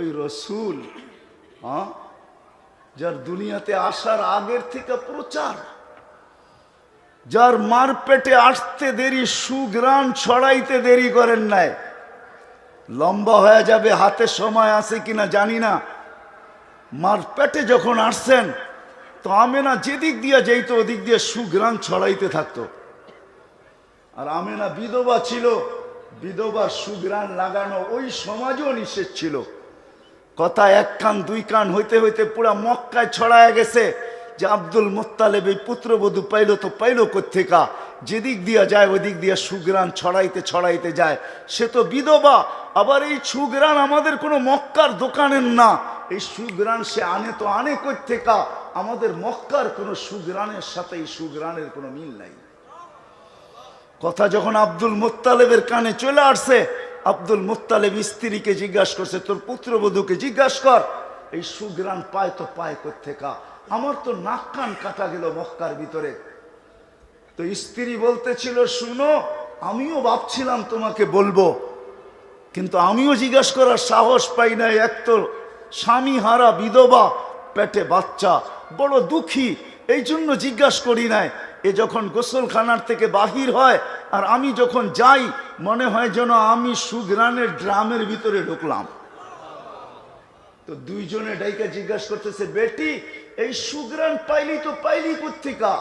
ওই রসুল যার দুনিয়াতে আসার আগের থেকে প্রচার, যার মার পেটে আসতে দেরি সুগ্রাণ ছড়াইতে দেরি করেন নাই। লম্বা হয়ে যাবে, হাতে সময় আছে কিনা জানি না। মার পেটে যখন আসছেন, তো আমেনা যেদিক দিয়ে যেত ওদিক দিয়ে সুগ্রাণ ছড়াইতে থাকতো। আর আমেনা বিধবা ছিল, বিধবার সুগ্রাণ লাগানো ওই সমাজও নিষেধ ছিল। কথা এক কান, দুই কান হইতে হইতে পুরা মক্কায় ছড়ায় গেছে যে আব্দুল মোত্তালেব এই পুত্রবধূ পাইলো তো পাইলো কোথেকা যেদিক দিয়া যায়, ওদিক দিয়া সুগ্রাণ ছড়াইতে ছড়াইতে যায়। সে তো বিধবা, আবার এই সুগ্রাণ আমাদের কোনো মক্কার দোকানের না। এই সুগ্রাণ সে আনে তো আনে কোথেকা আমাদের মক্কার কোনো সুগ্রাণের সাথে এই সুগ্রাণের কোনো মিল নাই। কথা যখন আব্দুল মোত্তালেবের কানে চলে আসছে আব্দুল মোত্তালেব স্ত্রীকে জিজ্ঞাসা করছে, তোর পুত্রবধূকে জিজ্ঞাসা কর। এই সুগ্রাণ পায় তো পায় কোথেকা আমার তো নাক কান কাটা গেল মক্কার ভিতরে। তো স্ত্রী বলতেছিল, শুনো, আমিও ভাবছিলাম তোমাকে বলব, কিন্তু আমিও জিজ্ঞাসা করার সাহস পাই না এক তো স্বামী হারা বিধবা, পেটে বাচ্চা, বড় দুঃখী এই জন্য জিজ্ঞাসা করি নাই। এ যখন গোসলখানার থেকে বাহির হয়, আর আমি যখন যাই, মনে হয় যেন আমি সুগ্রানের ড্রামের ভিতরে ঢুকলাম। তো দুইজনে ডাইকা জিজ্ঞাসা করতেছে, বেটি, এই সুগ্রান পাইলি তো পাইলি পত্রিকা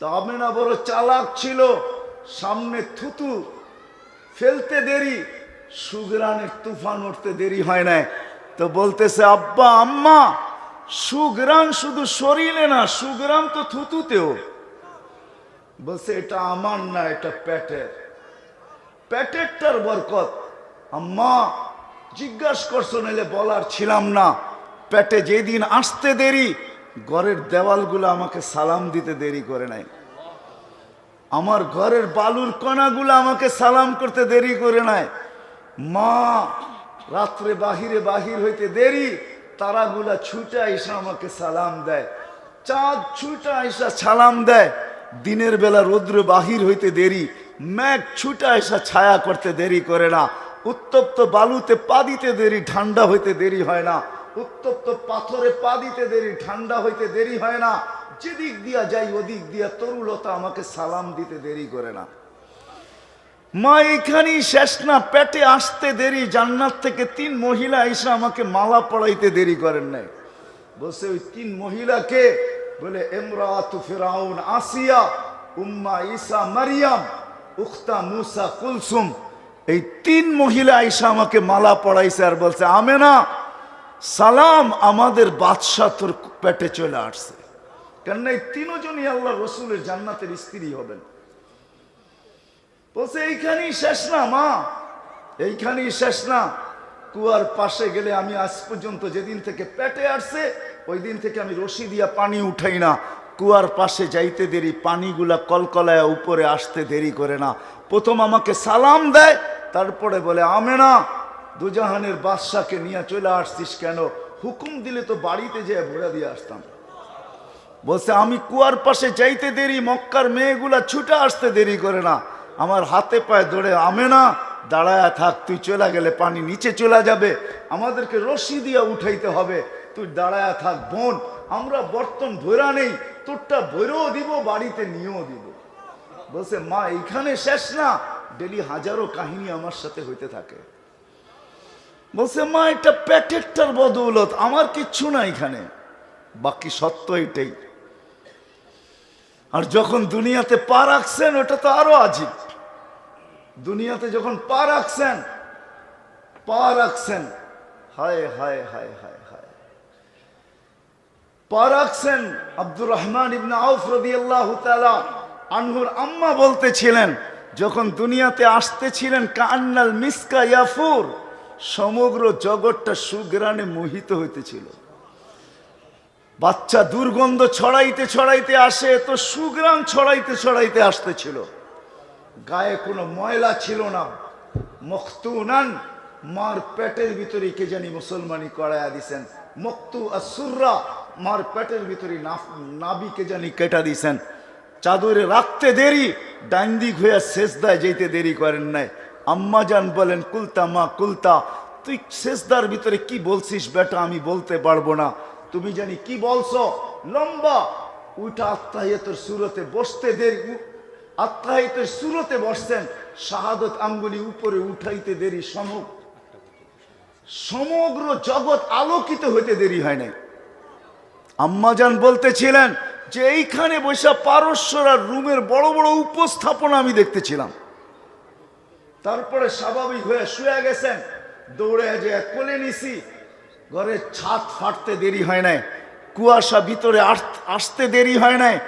তা আমেনা বড় চালাক ছিল, সামনে থুতু, ফেলতে দেরি, সুগ্রানের তুফান উঠতে দেরি হয় না তো বলতেছে, আব্বা, আম্মা সুগ্রান শুধু শরীরে না সুগ্রাম তো থুতুতেও। বলছে, এটা আমার না, এটা পেটের। পেটেরটার বরকত। আম্মা, জিজ্ঞাসা করছ নাহলে বলার ছিলাম না। পেটে যেদিন আসতে দেরি, ঘরের দেওয়ালগুলো আমাকে সালাম দিতে দেরি করে নাই। আমার ঘরের বালুর কণাগুলো আমাকে সালাম করতে দেরি করে নাই। মা, রাত্রে বাহিরে বাহির হইতে দেরি তারাগুলা ছুটে আইসা আমাকে সালাম দেয়। চাঁদ ছুটে আইসা সালাম দেয়। দিনের বেলা রৌদ্র বাহির হইতে দেরি, মেঘ ছুটে আইসা ছায়া করতে দেরি করে না। উত্তপ্ত বালুতে পা দিতে দেরি, ঠান্ডা হইতে দেরি হয় না। উত্তপ্ত পাথরে পা দিতে দেরি, ঠান্ডা হইতে দেরি হয় না। যেদিক দিয়া যাই, ওদিক দিয়া তরুলতা আমাকে সালাম দিতে দেরি করে না। মা এইখানেই শেষ না, পেটে আসতে দেরি, জান্নাত থেকে তিন মহিলা এসে আমাকে মালা পড়াইতে দেরি করেন নাই। বসে ওই তিন মহিলাকে? বলে এমরাত ফেরাউন, আসিয়া, উম্মা ঈসা মারিয়াম, উখতা মুসা কুলসুম। এই তিন মহিলা আইসা আমাকে মালা পড়াইছে আর বলছে, আমেনা, সালাম, আমাদের বাদশাহ তোর পেটে চলে আসছে। কেননা এই তিনজনই আল্লাহ রসুলের জান্নাতের স্ত্রী হবেন। বলছে, এইখানেই শেষ না, মা। এইখানেই শেষ না। কুয়ার পাশে গেলে আমি আজ পর্যন্ত যেদিন থেকে পেটে আসছে, ওই দিন থেকে আমি রশি দিয়া পানি উঠাই না। কুয়ার পাশে যাইতে দেরি, পানিগুলা কলকলায় উপরে আসতে দেরি করে না। প্রথম আমাকে সালাম দেয়, তারপরে বলে আমে না দুজাহানের বাদশাকে নিয়ে চলে আসছিস কেন? হুকুম দিলে তো বাড়িতে যেয়ে ভরে দিয়ে আসতাম। বলছে, আমি কুয়ার পাশে যাইতে দেরি, মক্কার মেয়েগুলা ছুটে আসতে দেরি করে না। আমার হাতে পায়ে ধরে আমে না দাঁড়ায় থাক, তুই চলে গেলে পানি নিচে চলে যাবে। আমাদেরকে রশি দিয়ে উঠাইতে হবে। তুই দাঁড়ায় থাক, বোন, আমরা বর্তন ভৈরা নেই, তোরটা ভৈরেও দিব, বাড়িতে নিয়েও দিব। বলছে, মা, এইখানে শেষ না, ডেলি হাজারো কাহিনী আমার সাথে হইতে থাকে। বলছে, মা, এটা প্যাকেটটার বদৌলত, আমার কিচ্ছু না এখানে। বাকি সত্য এটাই। আর যখন দুনিয়াতে পা রাখছেন, ওটা তো আরও আজিব। দুনিয়াতে যখন পা রাখছেন পা রাখছেন, হায় হায় হায় হায় হায়। পা রাখছেন আব্দুর রহমান ইবনে আউফ রাদিয়াল্লাহু তাআলা আনহুর আম্মা বলতেছিলেন, যখন দুনিয়াতে আসতেছিলেন, কান্নাল মিসকা ইয়াফুর, সমগ্র জগৎটা সুগ্রানে মোহিত হইতেছিল। বাচ্চা দুর্গন্ধ ছড়াইতে ছড়াইতে আসে তো সুগ্রাম ছড়াইতে ছড়াইতে আসতেছিল। গায়ে কোনো ময়লা ছিল না। মখতুনান, মার পেটের ভিতরে কে জানি মুসলমানি করাইয়া দিছেন। মক্তু আসুররা মার পেটের ভিতরে নাবি কে জানি কেটা দিছেন। চাদরে রাখতে দেরি ডাইন দিক হইয়া শেষ দায় যেতে দেরি করেন নাই। আম্মা যান বলেন, কুলতা মা, কুলতা, তুই শেষদার ভিতরে কি বলছিস বেটা? আমি বলতে পারব না। তুমি জানি কি বলছো? লম্বা, উইটা আত্মাহিয়তের সুরতে বসতে দেরি আত্মাহিতের সুরতে বসছেন, শাহাদত আঙ্গুলি উপরে উঠাইতে দেরি সমগ্র সমগ্র জগৎ আলোকিত হইতে দেরি হয় নাই। আম্মাজান বলতেছিলেন যে এইখানে বৈশা পারস্যরা রুমের বড় বড় উপস্থাপনা আমি দেখতেছিলাম। তারপরে স্বাভাবিক হয়ে শুয়ে গেছেন, দৌড়ে যে কোলে নিছি, ঘরের ছাদ ফাটতে দেরি হয় নাই, কুয়াশা ভিতরে আস- আসতে দেরি হয় নাই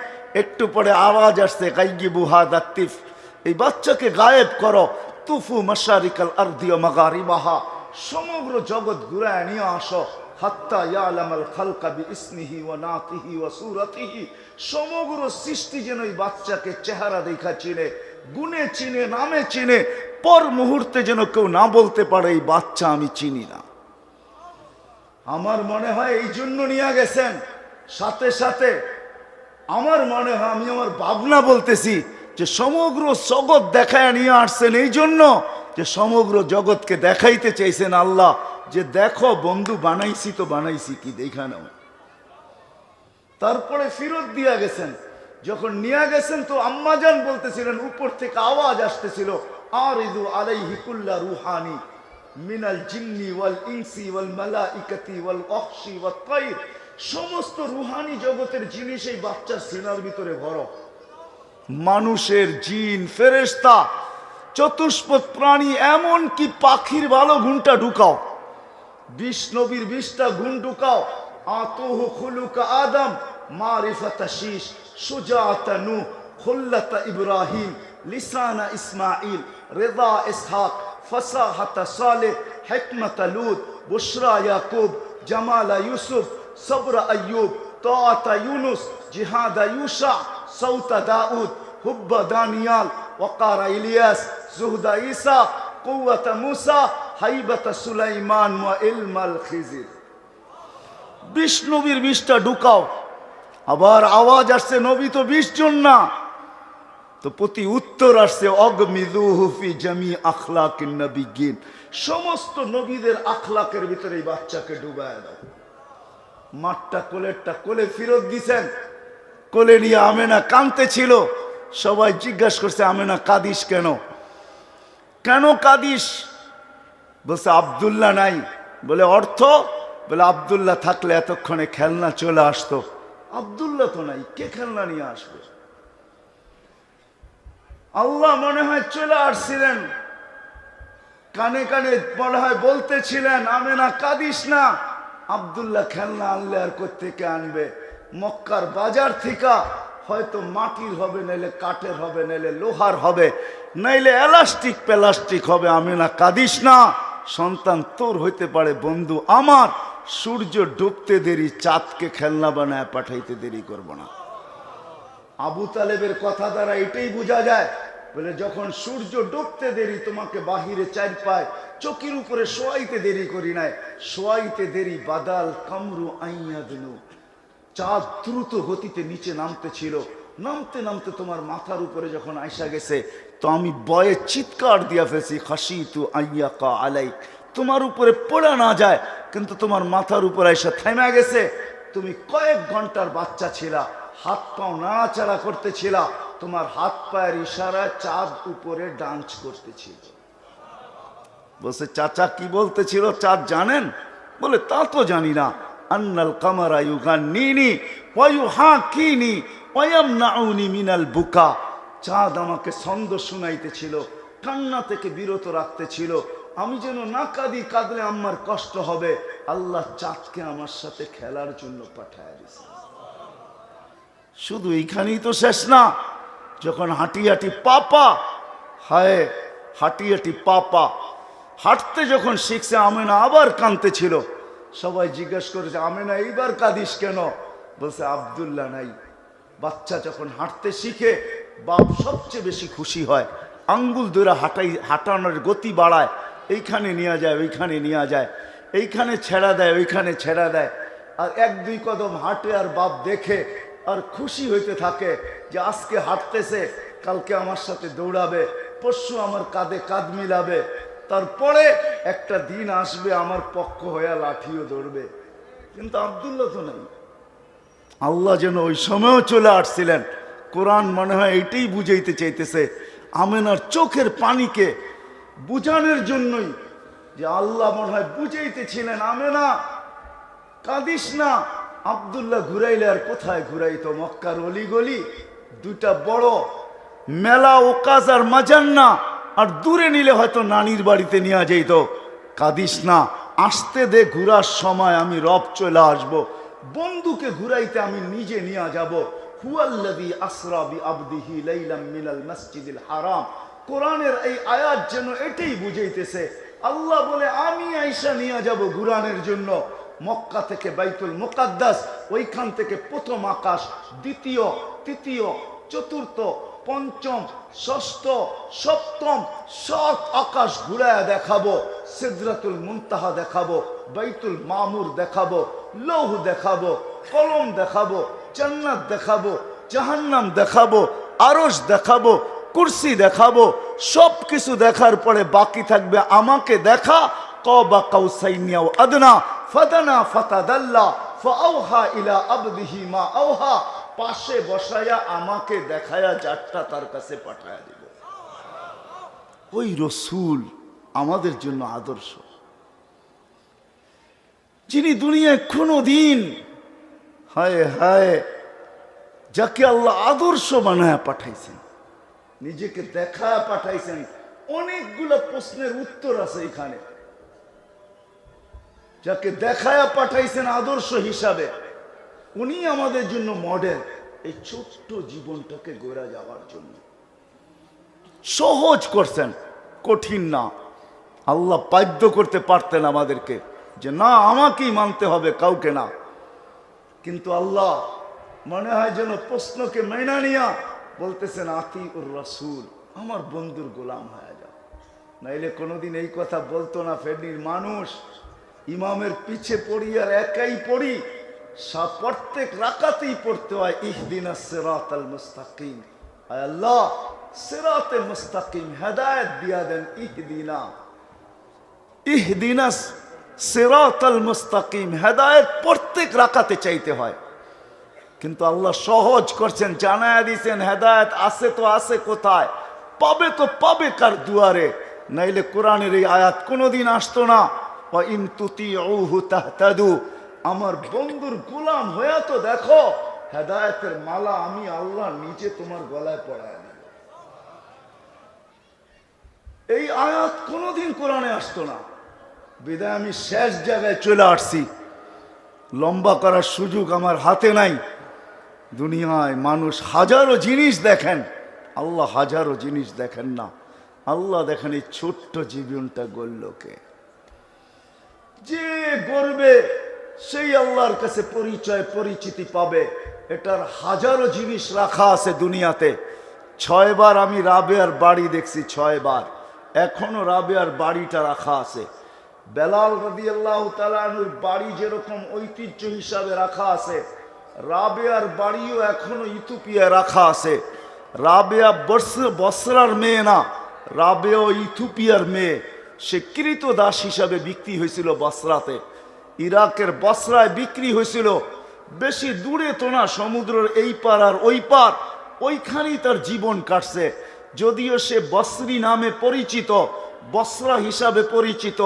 একটু পরে আওয়াজ আসছে, গাইগি বুহা দাত্তিফ, এই বাচ্চাকে গায়েব করো। তুফু মশারিকাল আর্দিও মাগারিবাহা, সমগ্র জগৎ ঘুরায় নিয়ে আসো। খালকা সমগ্র সৃষ্টি যেন এই বাচ্চাকে চেহারা দেখা চিনে, গুণে চিনে, নামে চিনে, পর মুহূর্তে যেন কেউ না বলতে পারে, এই বাচ্চা আমি চিনি না। আমার মনে হয় এই জন্য নিয়ে গেছেন। সাথে সাথে আমার মনে হয় আমি আমার ভাবনা বলতেছি যে সমগ্র জগৎ দেখায় নিয়ে আসছেন এই জন্য যে সমগ্র জগৎকে দেখাইতে চাইছেন আল্লাহ, যে দেখো বন্ধু বানাইছি তো বানাইছি কি দেখা নাও। তারপরে ফিরত দিয়া গেছেন, যখন নিয়ে গেছেন তো আম্মাজান বলতেছিলেন, উপর থেকে আওয়াজ আসতেছিল আর ইদু আলাইহি কুল্লা রুহানি মিনাল জিন্নি ওয়াল ইনসি ওয়াল মালাইকাতি ওয়াল ওয়াত তাইর। সমস্ত রুহানি জগতের জিনিস এই বাচ্চার সিনার ভিতরে ভরো। মানুষের জিন, ফেরেশতা, চতুষ্পদ প্রাণী এমন কি পাখির ভালো গুণটা ঢুকাও। নবীর বিশটা গুণ ঢুকাও। আতহু খুলুকা আদম, মারিফাতা শীষ সুজাতা নু খুল্লাতা ইব্রাহিম, লিসানা ইসমাইল রেদা ইসহাক, ফসাহাতা সালেহ, হিকমতা লুত, বুশরা ইয়াকুব, জামালা ইউসুফ সবরা আইয়ুব তাআতা ইউনুস জিহাদা ইউশা সৌতা দাউদ হুব্বা দানিয়াল ওয়াকারা ইলিয়াস জুহদা ঈসা কুওয়াতা মুসা হাইবাতা সুলাইমান ওয়া ইলমাল খিজির বিশ বিষটা ঢুকাও। আবার আওয়াজ আসছে, নবী তো বিশ জন না। তো প্রতি উত্তর আসছে অগমিদুহুফি জামি আখলাকিন নবীগিন সমস্ত নবীদের আখলাকের ভিতরে এই বাচ্চাকে ডুবায় দাও। মাঠটা কোলেরটা কোলে ফেরত দিছেন। কোলে নিয়ে আমেনা কানতে ছিল। সবাই জিজ্ঞাসা করছে, আমেনা, কাদিস কেন? কেন কাদিস? বলছে, আবদুল্লাহ নাই। বলে, অর্থ? বলে, আবদুল্লাহ থাকলে এতক্ষণে খেলনা চলে আসতো। আবদুল্লাহ তো নাই, কে খেলনা নিয়ে আসবে? আল্লাহ মনে হয় চলে আসছিলেন। কানে কানে মনে হয় বলতেছিলেন আমি না কাঁদিস না। আবদুল্লাহ খেলনা আনলে আর থেকে আনবে? মক্কার বাজার থেকে, হয়তো মাটির হবে, নাইলে কাঠের হবে, নাইলে লোহার হবে, নাইলে এলাস্টিক প্লাস্টিক হবে, আমি না কাঁদিস না। সন্তান তোর হইতে পারে বন্ধু আমার। সূর্য ডুবতে দেরি, চাঁদকে খেলনা বানায় পাঠাইতে দেরি করব না। আবু তালেবের কথা দ্বারা এটাই বোঝা যায়, বলে যখন সূর্য ডুবতে দেরি, তোমাকে বাহিরে চার পায় চকির উপরে শোয়াইতে দেরি করি নাই। শোয়াইতে দেরি বাদাল কামরু আইয়া দিনু চাঁদ দ্রুত গতিতে নিচে নামতে ছিল। নামতে নামতে তোমার মাথার উপরে যখন আইসা গেছে, তো আমি বয়ে চিৎকার দিয়া ফেলছি খাসি তু আইয়া কা আলাই তোমার উপরে পড়া না যায়, কিন্তু তোমার মাথার উপর আইসা থেমে গেছে। তুমি কয়েক ঘণ্টার বাচ্চা ছিলা, হাত পাও নাড়াচাড়া করতেছিলা তোমার হাত পায়ের ইশারায় চাঁদ উপরে ডান্স করতেছিল বলছে, চাচা, কি বলতেছিল? চাঁদ জানেন? বলে, তা তো জানি না। আন্নাল কামারা ইউগান নিনি ওয়ু হা নাউনি মিনাল বুকা। চাঁদ আমাকে ছন্দ শুনাইতেছিল, কান্না থেকে বিরত রাখতেছিল। আমি যেন না কাঁদি, কাঁদলে আমার কষ্ট হবে। আল্লাহ চাঁদকে আমার সাথে খেলার জন্য পাঠায় দিছে শুধু এইখানেই তো শেষ না, যখন হাঁটি হাঁটি পাপা, হায়, হাঁটি হাঁটি পাপা হাঁটতে যখন শিখছে, আমেনা আবার কাঁদতে ছিল সবাই জিজ্ঞেস করেছে, আমেনা, এইবার কাঁদিস কেন? বলছে, আবদুল্লাহ নাই। বাচ্চা যখন হাঁটতে শিখে, বাপ সবচেয়ে বেশি খুশি হয়। আঙ্গুল ধরে হাঁটাই, হাঁটানোর গতি বাড়ায়। এইখানে নিয়ে যায়, ওইখানে নিয়ে যায়। এইখানে ছেড়া দেয়, ওইখানে ছেড়া দেয়। আর এক দুই কদম হাঁটে আর বাপ দেখে আর খুশি হইতে থাকে যে আজকে হাঁটতেছে, কালকে আমার সাথে দৌড়াবে, পরশু আমার কাঁধে কাঁধ মিলাবে। তারপরে একটা দিন আসবে, আমার পক্ষ হয়ে লাঠিও ধরবে। কিন্তু আবদুল্লাহ তো নেই। আল্লাহ যেন ওই সময়ও চলে আসছিলেন। কোরআন মনে হয় এইটাই বুঝাইতে চাইতেছে, আমেনার চোখের পানিকে বুঝানোর জন্যই যে আল্লাহ মনে হয় বুঝাইতেছিলেন, আমেনা, কাঁদিস না। আবদুল্লাহ ঘুরাইলে আর কোথায় ঘুরাইতো মক্কার অলি গলি দুইটা বড় মেলা ওকাজ আর মাজান্না। আর দূরে নিলে হয়তো নানির বাড়িতে নিয়ে যাইতো। কাঁদিস না, আসতে দে, ঘুরার সময় আমি রব চলে আসব। বন্ধুকে ঘুরাইতে আমি নিজে নিয়ে যাব। হারাম। এই যেন এটাই বুঝাইতেছে, আল্লাহ বলে, আমি আইসা নিয়ে জন্য। মক্কা থেকে বাইতুল ওইখান থেকে প্রথম আকাশ, দ্বিতীয়, তৃতীয়, চতুর্থ পঞ্চম, ষষ্ঠ, সপ্তম, সাত আকাশ ঘুরায় দেখাবো, সিদরাতুল মুনতাহা দেখাবো, বাইতুল মামুর দেখাবো, লৌহ দেখাবো, কলম দেখাবো, জান্নাত দেখাবো, জাহান্নাম দেখাবো, আরশ দেখাবো, কুরসি দেখাবো সব কিছু দেখার পরে বাকি থাকবে আমাকে দেখা কবা কাউসাইনিয়াও আদনা, ফাদানা ফাতাদাল্লা ফাআওহা ইলা আবদিহি মা আওহা পাশে বসায়া আমাকে দেখায়া যারটা তার কাছে পাঠায়া দিব। ওই রসুল আমাদের জন্য আদর্শ। যিনি দুনিয়ায় কোনো দিন হায় হায়, যাকে আল্লাহ আদর্শ বানায় পাঠাইছেন, নিজেকে দেখা পাঠাইছেন, অনেকগুলো প্রশ্নের উত্তর আছে এখানে। যাকে দেখায়া পাঠাইছেন আদর্শ হিসাবে উনি আমাদের জন্য মডেল এই ছোট্ট জীবনটাকে গড়া যাওয়ার জন্য। সহজ করছেন, কঠিন না। আল্লাহ বাধ্য করতে পারতেন আমাদেরকে যে, না, আমাকেই মানতে হবে, কাউকে না। কিন্তু আল্লাহ মনে হয় যেন প্রশ্নকে মেনা নিয়া বলতেছেন আতি উর রসুল, আমার বন্ধুর গোলাম হয়ে যাও। নাইলে কোনোদিন এই কথা বলতো না ফেরনির মানুষ। ইমামের পিছে পড়ি আর একাই পড়ি। প্রত্যেক রাকাতেই পড়তে হয়, ইহদিনা সিরাত আল মুস্তাকিম আল্লাহ, সিরাতে মুস্তাকিম, হেদায়েত দিয়া দেন ইহদিনা। ইহদিনা সিরাত আল মুস্তাকিম, হেদায়েত প্রত্যেক রাকাতে চাইতে হয়। কিন্তু আল্লাহ সহজ করছেন, জানায় দিয়েছেন হেদায়ত আছে তো আছে কোথায়? পাবে তো পাবে কার দুয়ারে। নাইলে কোরআনের এই আয়াত কোনোদিন আসতো না। বা ইন তুতি তাহতাদু। আমার বন্ধুর গোলাম হয়ে তো দেখো, হেদায়তের মালা আমি আল্লাহ নিজে তোমার গলায় পড়ায় এই আয়াত কোনোদিন কোরআনে আসতো না। বিদায়, আমি শেষ জায়গায় চলে আসছি। লম্বা করার সুযোগ আমার হাতে নাই। দুনিয়ায় মানুষ হাজারো জিনিস দেখেন। আল্লাহ হাজারো জিনিস দেখেন না। আল্লাহ দেখেন এই ছোট্ট জীবনটা গড়লকে যে গড়বে সেই আল্লাহর কাছে পরিচয়, পরিচিতি পাবে। এটার হাজারো জিনিস রাখা আছে দুনিয়াতে। ছয়বার আমি রাবেয়ার বাড়ি দেখছি ছয়বার। এখনও রাবেয়ার বাড়িটা রাখা আছে। বেলাল রবি আল্লাহ তালানুর বাড়ি যেরকম ঐতিহ্য হিসাবে রাখা আছে, রাবেয়ার বাড়িও এখনও ইথুপিয়ায় রাখা আছে। রাবেয়া বস- বসরার মেয়ে না রাবেও ইথুপিয়ার মেয়ে। সে কৃত দাস হিসাবে বিক্রি হয়েছিল বসরাতে। ইরাকের বসরায় বিক্রি হয়েছিল। বেশি দূরে তো না সমুদ্রের এই পার আর ওই পার ওইখানেই তার জীবন কাটছে। যদিও সে বসরি নামে পরিচিত, বসরা হিসাবে পরিচিত।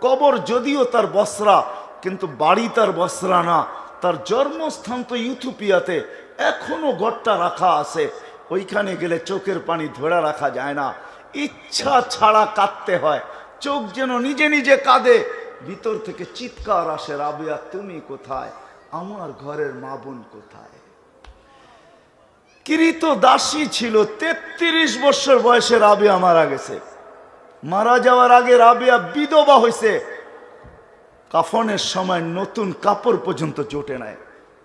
কবর যদিও তার বসরা, কিন্তু বাড়ি তার বসরা না। তার জন্মস্থান তো ইউথুপিয়াতে। এখনও গড়টা রাখা আছে। ওইখানে গেলে চোখের পানি ধরে রাখা যায় না। ইচ্ছা ছাড়া কাঁদতে হয়। চোখ যেন নিজে নিজে কাঁদে। ভিতর থেকে চিৎকার আসে, রাবিয়া, তুমি কোথায়? আমার ঘরের মা বোন কোথায়? কিরিত দাসী ছিল, তেত্রিশ বছর বয়সে রাবিয়া মারা গেছে। মারা যাওয়ার আগে রাবিয়া বিধবা হয়েছে কাফনের সময় নতুন কাপড় পর্যন্ত জোটে নাই।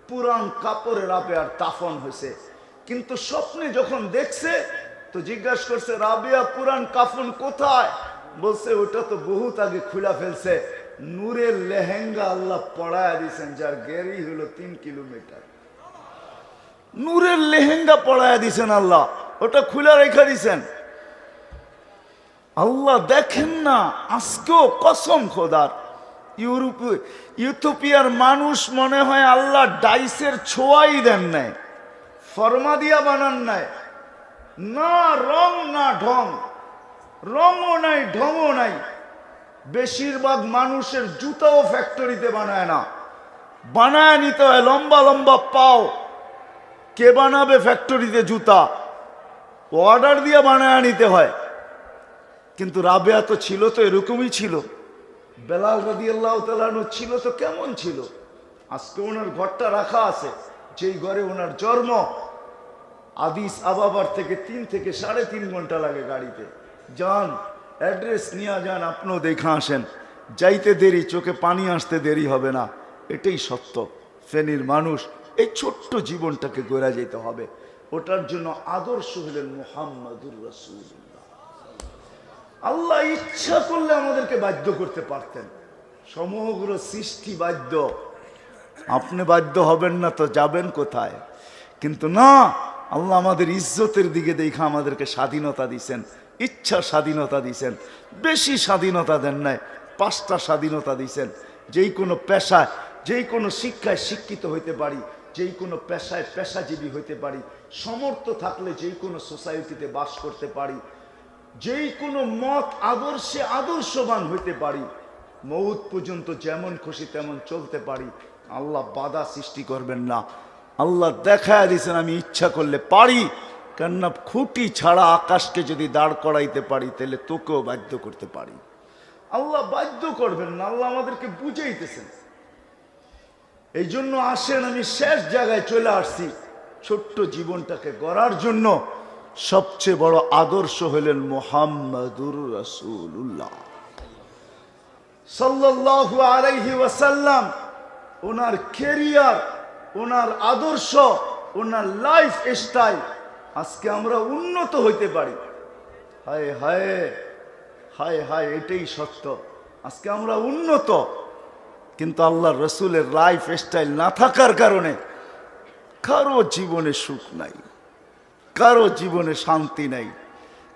পুরান কাপড়ে রাবেয়ার তাফন হয়েছে কিন্তু স্বপ্নে যখন দেখছে, তো জিজ্ঞাসা করছে, রাবিয়া, পুরান কাফন কোথায়? বলছে, ওটা তো বহুত আগে খুলা ফেলছে। নূরের লেহেঙ্গা আল্লাহ পড়ায় দিয়েছেন যার গেরি হলো তিন কিলোমিটার। নূরের লেহেঙ্গা পড়ায় দিয়েছেন আল্লাহ, ওটা খুলা রেখা দিয়েছেন আল্লাহ দেখেন না, আজকেও কসম খোদার। ইউরোপ ইউথোপিয়ার মানুষ মনে হয় আল্লাহ ডাইসের ছোঁয়াই দেন নাই, ফরমা দিয়া বানান নাই। না রং, না ঢং। রঙও নাই, ঢংও নাই। বেশিরভাগ মানুষের জুতাও ফ্যাক্টরিতে বানায় না। বানায় নিতে হয় লম্বা লম্বা পাও। কে বানাবে ফ্যাক্টরিতে জুতা? অর্ডার দিয়ে বানায় নিতে হয়। কিন্তু রাবেয়া তো ছিল তো, এরকমই ছিল। বেলাল রাদি আল্লাহ তালানু ছিল তো, কেমন ছিল? আজকে ওনার ঘরটা রাখা আছে, যেই ঘরে ওনার জন্ম। আদিস আবাবার থেকে তিন থেকে সাড়ে তিন ঘণ্টা লাগে গাড়িতে। যান অ্যাড্রেস নিয়ে যান, আপনিও দেখা আসেন। যাইতে দেরি, চোখে পানি আসতে দেরি হবে না। এটাই সত্য। ফেনীর মানুষ এই ছোট্ট জীবনটাকে গড়া যেতে হবে। ওটার জন্য আদর্শ হলেন মোহাম্মদুর রসুল্লাহ আল্লাহ ইচ্ছা করলে আমাদেরকে বাধ্য করতে পারতেন। সমগ্র সৃষ্টি বাধ্য। আপনি বাধ্য হবেন না তো যাবেন কোথায়? কিন্তু না, আল্লাহ আমাদের ইজ্জতের দিকে দেখে আমাদেরকে স্বাধীনতা দিছেন। ইচ্ছা স্বাধীনতা দিছেন। বেশি স্বাধীনতা দেন নাই, পাঁচটা স্বাধীনতা দিছেন। যেই কোনো পেশায়, যেই কোনো শিক্ষায় শিক্ষিত হইতে পারি, যেই কোনো পেশায় পেশাজীবী হইতে পারি, সমর্থ থাকলে যেই কোনো সোসাইটিতে বাস করতে পারি, যেই কোনো মত আদর্শে আদর্শবান হইতে পারি, মৌত পর্যন্ত যেমন খুশি তেমন চলতে পারি, আল্লাহ বাধা সৃষ্টি করবেন না। আল্লাহ দেখায় দিয়েছেন আমি ইচ্ছা করলে পারি। কেননা খুঁটি ছাড়া আকাশকে যদি দাঁড় করাইতে পারি, তাহলে তোকেও বাধ্য করতে পারি। আল্লাহ বাধ্য করবেন না, আল্লাহ আমাদেরকে বুঝাইতেছেন। এই জন্য আসেন, আমি শেষ জায়গায় চলে আসছি। ছোট্ট জীবনটাকে গড়ার জন্য সবচেয়ে বড় আদর্শ হলেন মোহাম্মদুর রসুল্লাহ সাল্লাল্লাহু আলাইহি ওয়াসাল্লাম, ওনার কেরিয়ার ওনার আদর্শ, ওনার লাইফ স্টাইল আজকে আমরা উন্নত হইতে পারি। হায় হায় হায় হায়, এটাই সত্য। আজকে আমরা উন্নত। কিন্তু আল্লাহ রসুলের লাইফ স্টাইল না থাকার কারণে কারও জীবনে সুখ নাই, কারও জীবনে শান্তি নাই,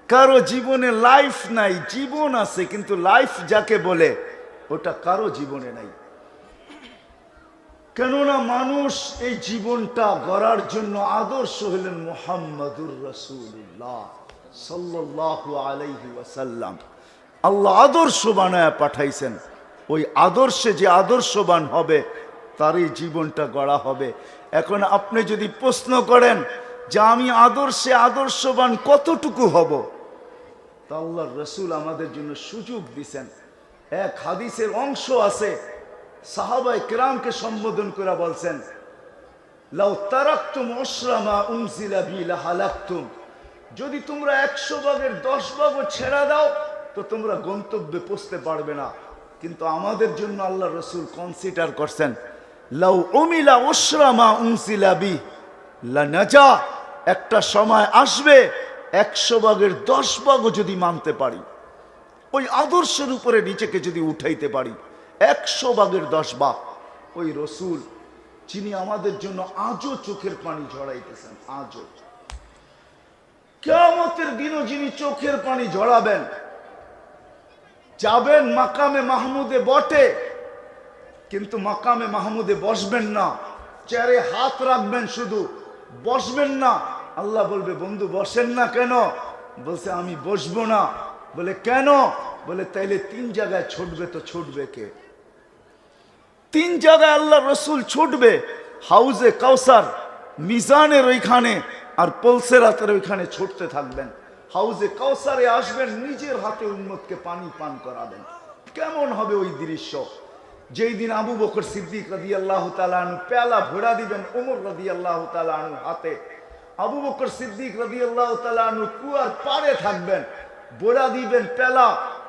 কারও জীবনে লাইফ নাই, জীবন আছে, কিন্তু লাইফ যাকে বলে, ওটা কারও জীবনে নাই। কেননা মানুষ এই জীবনটা গড়ার জন্য আদর্শ হলেন মোহাম্মদুর রসুল্লাহ সাল্লাহ আলাইহি ওয়াসাল্লাম। আল্লাহ আদর্শ বানায় পাঠাইছেন। ওই আদর্শে যে আদর্শবান হবে, তারই জীবনটা গড়া হবে। এখন আপনি যদি প্রশ্ন করেন যে আমি আদর্শে আদর্শবান কতটুকু হব, তা আল্লাহর রসুল আমাদের জন্য সুযোগ দিছেন। এক হাদিসের অংশ আছে সাহাবাই কেরামকে সম্বোধন করে বলছেন যদি তোমরা একশো ভাগের দশ ভাগও ছেড়া দাও, তো তোমরা গন্তব্যে পৌঁছতে পারবে না। কিন্তু আমাদের জন্য আল্লাহ রসুল কনসিডার করছেন, লাউ অমিলা ওশ্রামা উমসিলা বি লা একটা সময় আসবে, একশো ভাগের দশ ভাগও যদি মানতে পারি, ওই আদর্শের উপরে নিজেকে যদি উঠাইতে পারি একশো ভাগের দশ ভাগ। ওই রসুল, যিনি আমাদের জন্য আজও চোখের পানি ঝরাইতেছেন, আজও। কেমতের দিনও যিনি চোখের পানি ঝরাবেন, যাবেন মাকামে মাহমুদে বটে, কিন্তু মাকামে মাহমুদে বসবেন না। চেয়ারে হাত রাখবেন শুধু, বসবেন না। আল্লাহ বলবে, বন্ধু, বসেন না কেন? বলছে, আমি বসবো না। বলে, কেন? বলে, তাইলে তিন জায়গায় ছুটবে তো ছুটবে কে? তিন জায়গায় আল্লাহ রসুল ছুটবে, হাউজে কাউসার, মিজানের ওইখানে আর পলসেরাতের ওইখানে ছুটতে থাকবেন। হাউজে কাউসারে আসবেন, নিজের হাতে উন্মতকে পানি পান করাবেন। কেমন হবে ওই দৃশ্য? যেই দিন আবু বকর সিদ্দিক রাদি আল্লাহ তালানু পেলা ভোড়া দিবেন, ওমর রাদি আল্লাহ তালানু হাতে। আবু বকর সিদ্দিক রাদি আল্লাহ তালানু কুয়ার পারে থাকবেন বোড়া দিবেন পেলা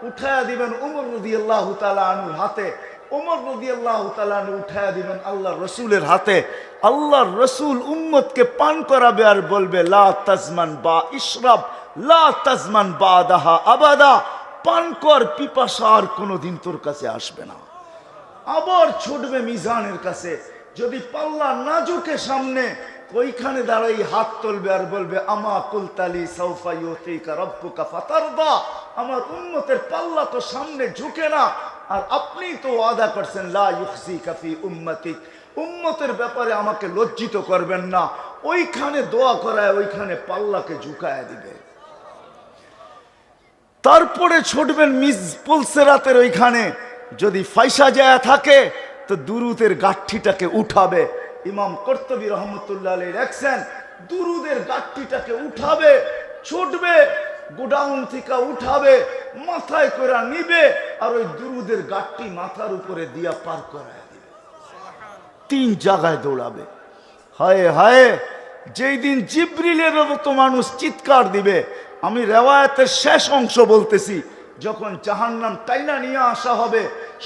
উঠায়া দিবেন ওমর রদি আল্লাহ তালানুর হাতে। উমর রদি আল্লাহ তালানু উঠায়া দিবেন আল্লাহ রসুলের হাতে। আল্লাহ রসুল উম্মতকে পান করাবে আর বলবে, লা তাজমান বা ইশরাব, লা তাজমান বা দাহা আবাদা। পান কর পিপাসা আর কোনোদিন তোর কাছে আসবে না। আবার ছুটবে মিজানের কাছে। যদি পাল্লা না ঝুঁকে সামনে, ওইখানে দাঁড়াই হাত তুলবে আর বলবে, আমা কুলতালি সৌফা ইউতিকা রব্বুকা ফাতারদা। আমার উন্মতের পাল্লা তো সামনে ঝুঁকে না। আর আপনি তো ওয়াদা করছেন, লা কাফি উম্মতিক। উম্মতের ব্যাপারে আমাকে লজ্জিত করবেন না। ওইখানে দোয়া করায়, ওইখানে পাল্লাকে ঝুঁকায় দিবে। তারপরে ছুটবেন মিস পুলসেরাতের ওইখানে। যদি ফাইসা যায় থাকে, তো দুরুদের গাঠিটাকে উঠাবে। ইমাম কর্তবী রহমতুল্লাহ লেখছেন দুরুদের গাঠিটাকে উঠাবে, ছুটবে। গোডাউন থেকে উঠাবে, মাথায় করে নিবে, আর ওই দুরুদের গাঠটি মাথার উপরে দিয়া পার করায় দিবে। তিন জায়গায় দৌড়াবে। হায় হায়, যেই দিন জিব্রিলের মতো মানুষ চিৎকার দিবে, আমি রেওয়ায়তের শেষ অংশ বলতেছি, যখন জাহান্নাম টাইনা নিয়ে আসা হবে,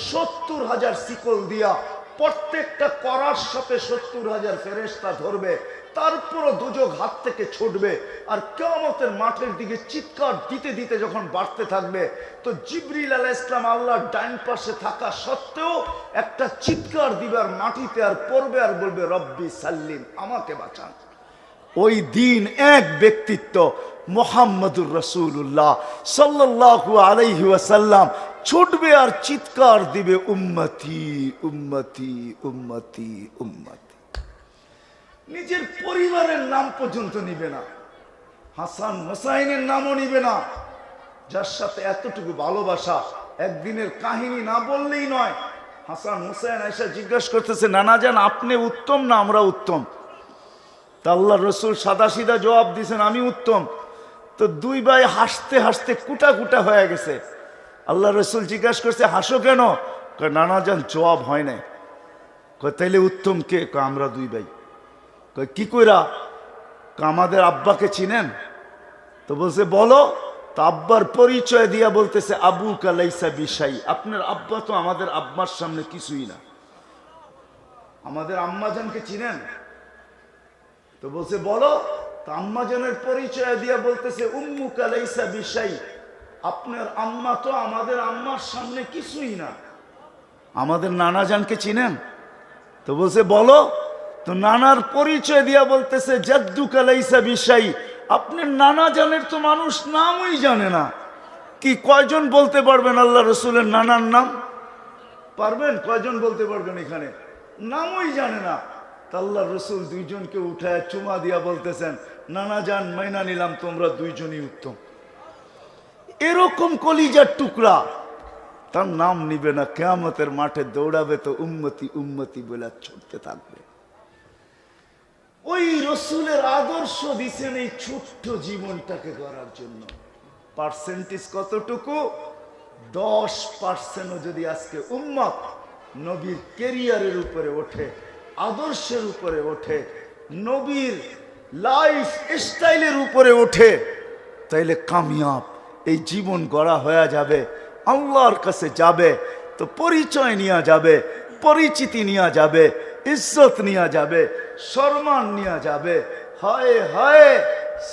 সত্তর হাজার শিকল দিয়া প্রত্যেকটা করার সাথে সত্তর হাজার ফেরেস্তা ধরবে তারপরও দুযোগ হাত থেকে ছুটবে। আর কেমতের মাঠের দিকে চিৎকার দিতে দিতে যখন বাড়তে থাকবে, তো জিবরিল আলাহ ইসলাম আল্লাহর ডাইন পাশে থাকা সত্ত্বেও একটা চিৎকার দিবার মাটিতে আর পড়বে আর বলবে, রব্বি সাল্লিম, আমাকে বাঁচান। ওই দিন এক ব্যক্তিত্ব মোহাম্মদুর রসুল্লাহ সাল্লাল্লাহু আলাইহি ওয়াসাল্লাম ছুটবে আর চিৎকার দিবে, উম্মতি উম্মতি উম্মতি উম্মতি। নিজের পরিবারের নাম পর্যন্ত নিবে না। হাসান হোসাইনের নামও নিবে না। যার সাথে এতটুকু ভালোবাসা, একদিনের কাহিনী না বললেই নয়। হাসান হোসেন এসে জিজ্ঞাসা করতেছে, নানা যান আপনি উত্তম না আমরা উত্তম? তা আল্লাহ রসুল সাদা সিধা জবাব দিয়েছেন, আমি উত্তম। তো দুই ভাই হাসতে হাসতে কুটা কুটা হয়ে গেছে। আল্লাহ রসুল জিজ্ঞাসা করছে, হাসো কেন? নানা যান জবাব হয় নাই। তাইলে উত্তম কে? আমরা দুই ভাই। কি কইরা? আমাদের আব্বাকে চিনেন? তো বলছে, বলো। তো আব্বার পরিচয় দিয়া বলতেছে আবু কালাইসা বিশাই। আপনার আব্বা তো আমাদের আব্বার সামনে কিছুই না। আমাদের আম্মাজানকে চিনেন? তো বলছে, বলো। তো আম্মাজানের পরিচয় দিয়া বলতেছে উম্মু কালাইসা বিশাই। আপনার আম্মা তো আমাদের আম্মার সামনে কিছুই না। আমাদের নানাজানকে চিনেন? তো বলছে, বলো। তো নানার পরিচয় দিয়া বলতেছে জাদ্দু কালাইসা বিশাই। আপনার নানা জানের তো মানুষ নামই জানে না। কি কয়জন বলতে পারবেন আল্লাহ রসুলের নানার নাম? পারবেন? কয়জন বলতে পারবেন এখানে? নামই জানে না। আল্লাহ রসুল দুইজনকে উঠায় চুমা দিয়া বলতেছেন, নানা যান মাইনা নিলাম, তোমরা দুইজনই উত্তম। এরকম কলিজার টুকরা। তার নাম নিবে না, কেয়ামতের মাঠে দৌড়াবে তো উম্মতি উম্মতি বলে ছুটতে থাকবে। ওই রসুলের আদর্শ দিছেন এই ছোট্ট জীবনটাকে গড়ার জন্য। পার্সেন্টেজ কতটুকু? দশ পার্সেন্টও যদি আজকে উম্মত নবীর কেরিয়ারের উপরে ওঠে, আদর্শের উপরে ওঠে, নবীর লাইফ স্টাইলের উপরে ওঠে, তাইলে কামিয়াব, এই জীবন গড়া হয়ে যাবে, আল্লাহর কাছে যাবে, তো পরিচয় নেওয়া যাবে, পরিচিতি নেওয়া যাবে ইজ্জত নেওয়া যাবে, সম্মান নেওয়া যাবে। হায় হায়,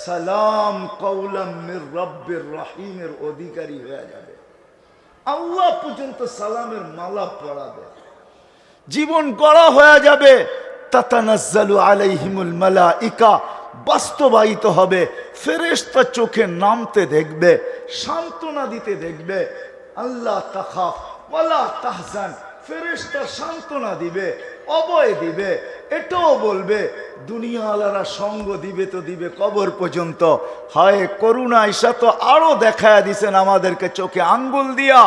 সালাম কৌলাম মির রব্বির রহিমের অধিকারী হয়ে যাবে। আল্লাহ পর্যন্ত সালামের মালা পড়াবে। জীবন গড়া হয়ে যাবে, তাতানাজ্জালু আলাইহিমুল মালাইকা, বাস্তবায়িত হবে, ফেরেশতা চোখে নামতে দেখবে, সান্ত্বনা দিতে দেখবে। আল্লাহ তাখাফ ওয়ালা তাহজান, ফেরেশতা সান্ত্বনা দিবে। অবয় দিবে, এটাও বলবে, দুনিয়াওয়ালারা সঙ্গ দিবে তো দিবে কবর পর্যন্ত। হয়, করুণা, ঈশা তো আরও দেখায় দিছেন আমাদেরকে চোখে। আঙ্গুল দিয়া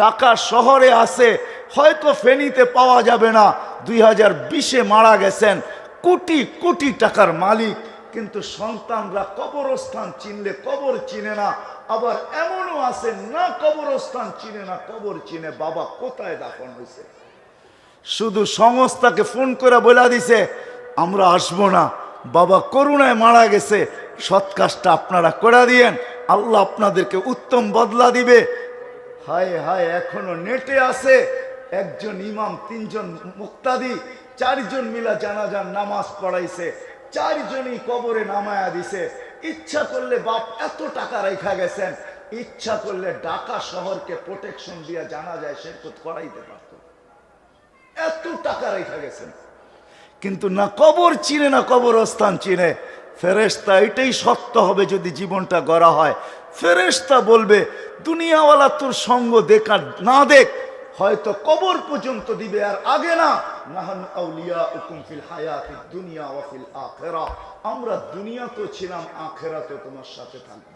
ঢাকা শহরে আছে, হয়তো ফেনীতে পাওয়া যাবে না। দুই হাজার বিশে মারা গেছেন, কোটি কোটি টাকার মালিক। কিন্তু সন্তানরা কবরস্থান চিনলে কবর চিনে না, আবার এমনও আছে, না কবরস্থান চিনে, না কবর চিনে। বাবা কোথায় দাফন হয়েছে শুধু সংস্থাকে ফোন করে বলে দিছে, আমরা আসব না। বাবা করুণায় মারা গেছে। সৎ কাজটা আপনারা করে দিয়েন। আল্লাহ আপনাদেরকে উত্তম বদলা দিবে। হায় হায়, এখনও নেটে আছে। একজন ইমাম, তিনজন মুক্তাদি, চারজন মিলা জানাজান নামাজ পড়াইছে। চারজনই কবরে নামায়া দিছে। ইচ্ছা করলে বাপ এত টাকা রেখা গেছেন। ইচ্ছা করলে ঢাকা শহরকে প্রোটেকশন দিয়ে জানা যায় সে করাইতে পারত এত টাকা রেখা গেছেন। কিন্তু না কবর চিনে, না কবরস্থান চিনে ফেরেস্তা এটাই সত্য হবে যদি জীবনটা গড়া হয়। ফেরেশতা বলবে, দুনিয়াওয়ালা তোর সঙ্গ দেখার, না দেখ, হয়তো কবর পর্যন্ত দিবে আর আগে না। নাহান দুনিয়া আখিরা। আমরা দুনিয়াতেও ছিলাম আখেরাতে তোমার সাথে থাকব।